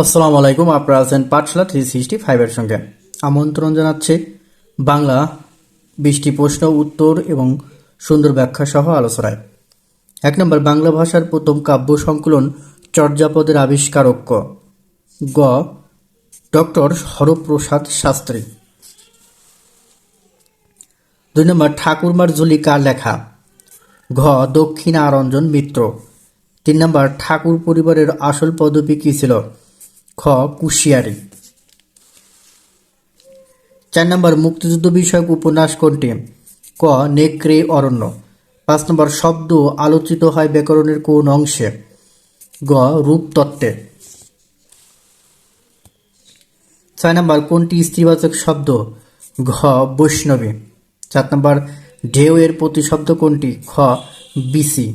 আসসালামু আলাইকুম, আপনারা আছেন পাঠশালা থ্রি সিক্সটি ফাইভের সঙ্গে। আমন্ত্রণ জানাচ্ছে বাংলা বিশটি প্রশ্ন, উত্তর এবং সুন্দর ব্যাখ্যা সহ আলোচনায়। এক নম্বর, বাংলা ভাষার প্রথম কাব্য সংকলন চর্যাপদের আবিষ্কারক গ, ডক্টর হরপ্রসাদ শাস্ত্রী। দুই নম্বর, ঠাকুরমার ঝুলি কার লেখা? ঘ, দক্ষিণারঞ্জন মিত্র। তিন নম্বর, ঠাকুর পরিবারের আসল পদবী কী ছিল? খ, কুশিয়ারি। চার নম্বর, মুক্তিযুদ্ধ বিষয়ক উপন্যাস কোনটি? ক, নেকড়ে অরণ্য। পাঁচ নম্বর, শব্দ আলোচিত হয় ব্যাকরণের কোন অংশে? গ, রূপতত্ত্বে। ছয় নম্বর, কোনটি স্ত্রীবাচক শব্দ? ঘ, বৈষ্ণবী। চার নম্বর ঢেউ এর প্রতিশব্দ কোনটি? খ, বিসি।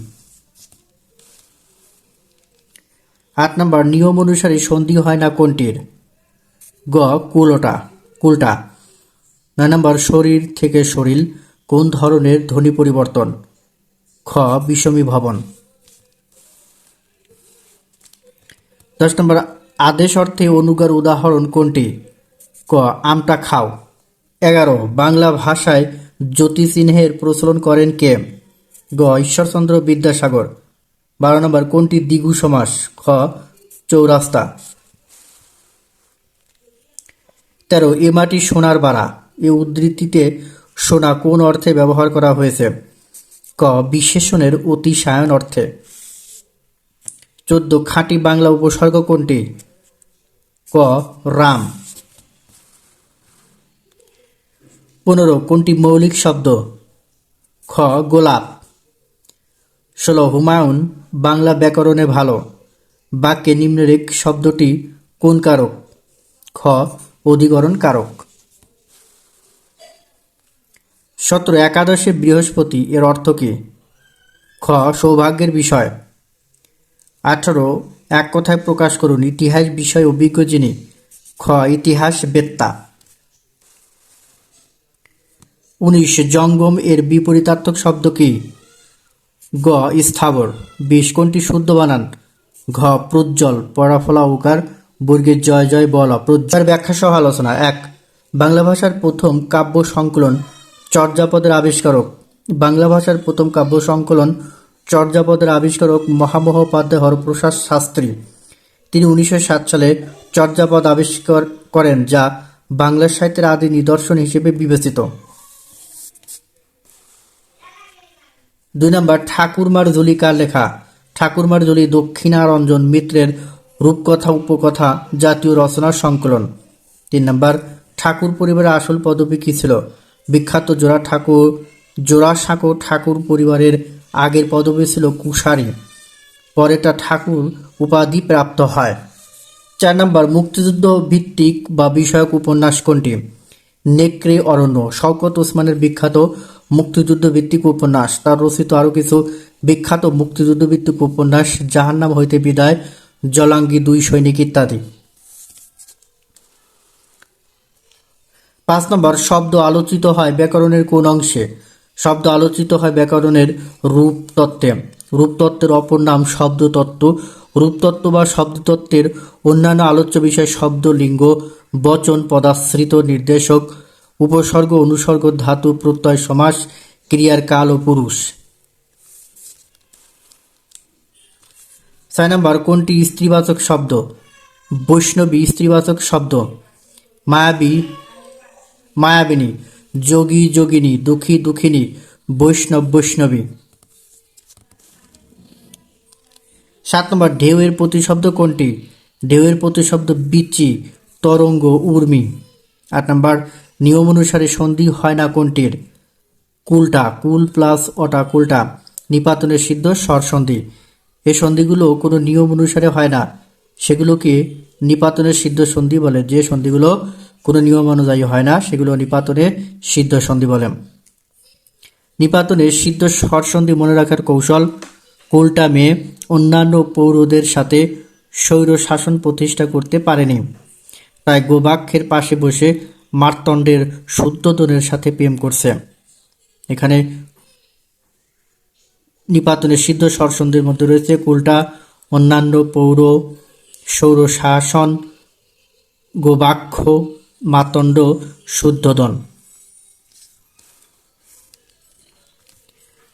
আট নম্বর, নিয়ম অনুসারে সন্ধি হয় না কোনটির? গ, কুলোটা, কুলটা। নয় নম্বর, শরীর থেকে শরীর, কোন ধরনের ধ্বনি পরিবর্তন? খ, বিষমী ভবন। দশ নম্বর, আদেশ অর্থে অনুগার উদাহরণ কোনটি? ক, আমটা খাও। এগারো, বাংলা ভাষায় জ্যোতি চিহ্নের প্রচলন করেন কে? গ, ঈশ্বরচন্দ্র বিদ্যাসাগর। বারো নম্বর, কোনটি দ্বিগু সমাস? খ, চৌরাস্তা। তেরো, এ মাটি সোনার বাড়া। এ উদ্ধৃতিতে সোনা কোন অর্থে ব্যবহার করা হয়েছে? ক, বিশেষণের অতিশায়ন অর্থে। চোদ্দ, খাঁটি বাংলা উপসর্গ কোনটি? ক, রাম। পনেরো, কোনটি মৌলিক শব্দ? খ, গোলাপ। ষোলো হুমায়ুন, বাংলা ব্যাকরণে ভালো। বাক্যে নিম্নরেখ শব্দটি কোন কারক? খ, অধিকরণ কারক। সতেরো একাদশে বৃহস্পতি এর অর্থ কী? খ, সৌভাগ্যের বিষয়। আঠারো, এক কথায় প্রকাশ করুন ইতিহাস বিষয় অভিজ্ঞ যিনি। খ, ইতিহাস বেত্তা। উনিশ, জঙ্গম এর বিপরীতার্থক শব্দ কি? গ, স্থাবর। বিশ কোনটি শুদ্ধ বানান? ঘ, প্রজ্জ্বল পরাফলা উকার, বর্গের জয় জয়, বল প্রজ্জার ব্যাখ্যা সহ আলোচনা। এক, বাংলা ভাষার প্রথম কাব্য সংকলন চর্যাপদের আবিষ্কারক। বাংলা ভাষার প্রথম কাব্য সংকলন চর্যাপদের আবিষ্কারক মহামহোপাধ্যায় হরপ্রসাদ শাস্ত্রী। তিনি উনিশশো সাত সালে চর্যাপদ আবিষ্কার করেন, যা বাংলা সাহিত্যের আদি নিদর্শন হিসেবে বিবেচিত। দুই নম্বর, ঠাকুরমার ঝুলি কার লেখা। ঠাকুরমার ঝুলি দক্ষিণারঞ্জন মিত্রের রূপকথা, উপকথা, জাতীয় রচনার সংকলন। তিন নম্বর, ঠাকুর পরিবারের আসল পদবী কী ছিল? বিখ্যাত জোড়া ঠাকুর জোড়াসাঁকো ঠাকুর পরিবারের আগের পদবী ছিল কুশারি। পরেটা ঠাকুর উপাধি প্রাপ্ত হয়। চার নম্বর, মুক্তিযুদ্ধ ভিত্তিক বা বিষয়ক উপন্যাস কোনটি? নেকড়ে অরণ্য, শওকত ওসমানের বিখ্যাত মুক্তিযুদ্ধ ভিত্তিক উপন্যাস। তার রচিত আরও কিছু বিখ্যাত মুক্তিযুদ্ধ ভিত্তিক উপন্যাস, জাহান্নাম হইতে বিদায়, জলাঙ্গি দুই সৈনিক ইত্যাদি। পাঁচ নম্বর, শব্দ আলোচিত হয় ব্যাকরণের কোন অংশে? শব্দ আলোচিত হয় ব্যাকরণের রূপতত্ত্বে। রূপতত্ত্বের অপর নাম শব্দতত্ত্ব। রূপতত্ত্ব বা শব্দতত্ত্বের অন্যান্য আলোচ্য বিষয় শব্দ লিঙ্গ বচন, পদাশ্রিত, নির্দেশক উপসর্গ, অনুসর্গ, ধাতু, প্রত্যয়, সমাস, ক্রিয়ার কাল ও পুরুষ। ছয় নম্বর, কোনটি স্ত্রীবাচক শব্দ? বৈষ্ণবী স্ত্রীবাচক শব্দ। মায়াবী, মায়াবিনী, যোগী, যোগিনী, দুঃখী, দুঃখিনী, বৈষ্ণব, বৈষ্ণবী। সাত নম্বর, ঢেউয়ের প্রতিশব্দ কোনটি? ঢেউয়ের প্রতিশব্দ বিচি, তরঙ্গ, উর্মি। আট নম্বর নিয়ম অনুসারে সন্ধি হয় না কোনটির? কুলটা, কুল প্লাস অটা, কুলটা। নিপাতনের সিদ্ধ স্বর এই সন্ধিগুলো কোনো নিয়ম অনুসারে হয় না। সেগুলোকে নিপাতনের সিদ্ধ সন্ধি বলে। যে সন্ধিগুলো কোনো নিয়ম অনুযায়ী হয় না, সেগুলো নিপাতনে সিদ্ধ সন্ধি বলে। নিপাতনের সিদ্ধ স্বর মনে রাখার কৌশল, কোলটা মেয়ে অন্যান্য পৌরদের সাথে স্বৈর শাসন প্রতিষ্ঠা করতে পারেনি। তাই গোবাক্ষের পাশে বসে মার্তণ্ডের শুদ্ধোদনের সাথে প্রেম করছে। এখানে নিপাতনের সিদ্ধ স্বরসন্ধির মধ্যে রয়েছে কুলটা, অন্যান্য পৌর সৌরশাসন, গোবাক্ষ, মাতণ্ড শুদ্ধোদন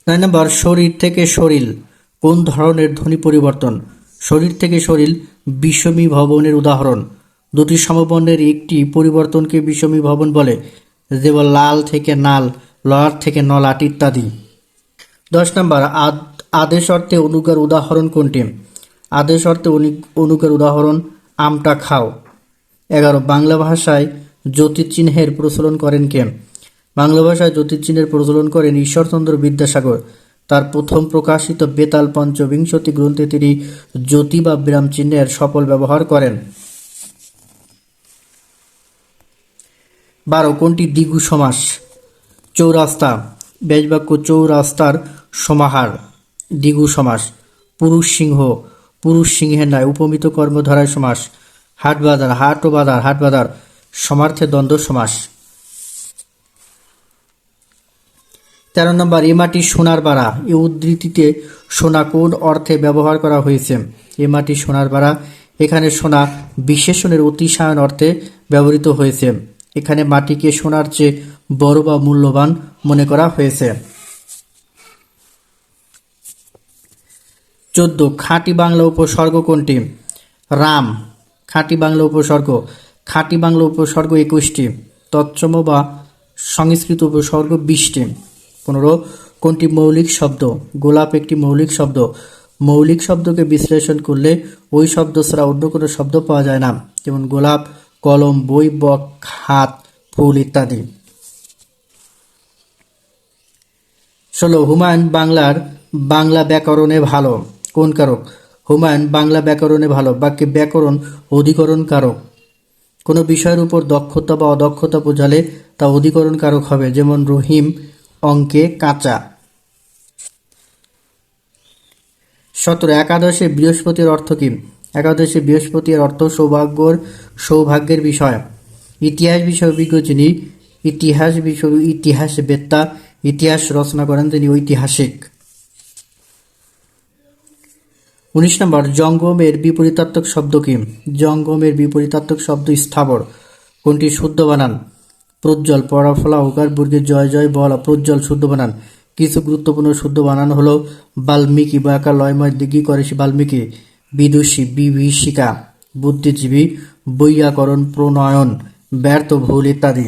নয় নম্বর, শরীর থেকে শরীর কোন ধরনের ধ্বনি পরিবর্তন? শরীর থেকে শরীর বিষমী ভবনের উদাহরণ। দুটি সমবর্ণের একটি পরিবর্তনকে বিষমী ভবন বলে, যেমন লাল থেকে নাল লড় থেকে নলাট ইত্যাদি। দশ নম্বর, আদ আদেশ অর্থে অনুগার উদাহরণ কোনটি? আদেশ অর্থে অনু- অনুগার উদাহরণ, আমটা খাও। এগারো, বাংলা ভাষায় জ্যোতির্চিহ্নের প্রচলন করেন কে? বাংলা ভাষায় জ্যোতির্চিহ্নের প্রচলন করেন ঈশ্বরচন্দ্র বিদ্যাসাগর। তার প্রথম প্রকাশিত বেতাল পঞ্চবিংশতি গ্রন্থে তিনি জ্যোতি বা বিরাম চিহ্নের সফল ব্যবহার করেন। বারো কোনটি দ্বিগু সমাস? চৌরাস্তা বেশবাক্য চৌরাস্তার সমাহার, দ্বিগু সমাস। পুরুষ সিংহ, পুরুষ সিংহের ন্যায় উপমিত কর্মধারায় সমাস। হাট বাজার হাট ও বাজার হাট বাজার সমার্থে দ্বন্দ্ব সমাস। তেরো নম্বর, এ মাটি সোনার বাড়া। এ উদ্ধৃতিতে সোনা কোন অর্থে ব্যবহার করা হয়েছে? এ মাটি সোনার বাড়া। এখানে সোনা বিশেষণের অতিশায়ন অর্থে ব্যবহৃত হয়েছে। এখানে মাটিকে সোনার চেয়ে বড় বা মূল্যবান মনে করা হয়েছে। চোদ্দ, খাঁটি বাংলা উপসর্গ কোনটি? রাম, খাঁটি বাংলা উপসর্গ। খাঁটি বাংলা উপসর্গ একুশটি। তৎসম বা সংস্কৃত উপসর্গ বিশটি। পনেরো, কোনটি মৌলিক শব্দ? গোলাপ একটি মৌলিক শব্দ। মৌলিক শব্দকে বিশ্লেষণ করলে ওই শব্দ ছাড়া অন্য কোনো শব্দ পাওয়া যায় না। যেমন গোলাপ কলম, বই, বক, হাত, ফুল ইত্যাদি। ষোলো, হুমায়ুন বাংলার বাংলা ব্যাকরণে ভালো, কোন কারক? হুমায়ুন বাংলা ব্যাকরণে ভালো, বাক্যে ব্যাকরণ অধিকরণ কারক। কোনো বিষয়ের উপর দক্ষতা বা অদক্ষতা বোঝালে তা অধিকরণ কারক হবে, যেমন রহিম, অঙ্কে কাঁচা। সতেরো, একাদশে বৃহস্পতির অর্থ কি? একাদশে বৃহস্পতির অর্থ সৌভাগ্যর সৌভাগ্যের বিষয়। ইতিহাস বিষয় অভিজ্ঞ যিনি, ইতিহাস বিষয় ইতিহাস বেত্তা, ইতিহাস রচনা করেন তিনি ঐতিহাসিক। উনিশ নম্বর, জঙ্গমের বিপরীতাত্মক শব্দ কি? জঙ্গমের বিপরীতাত্মক শব্দ স্থাবর। কোনটি শুদ্ধ বানান? প্রজ্জ্বল পরাফলা উকার বর্গের জয় জয় বলা, প্রজ্জ্বল শুদ্ধ বানান। কিছু গুরুত্বপূর্ণ শুদ্ধ বানান হলো, বাল্মীকি বা একা লয়ময় দিঘি করে বাল্মীকি? বিদুষী বিভীষিকা বুদ্ধিজীবী বৈয়াকরণ প্রণয়ন ব্যর্থ ভুল ইত্যাদি।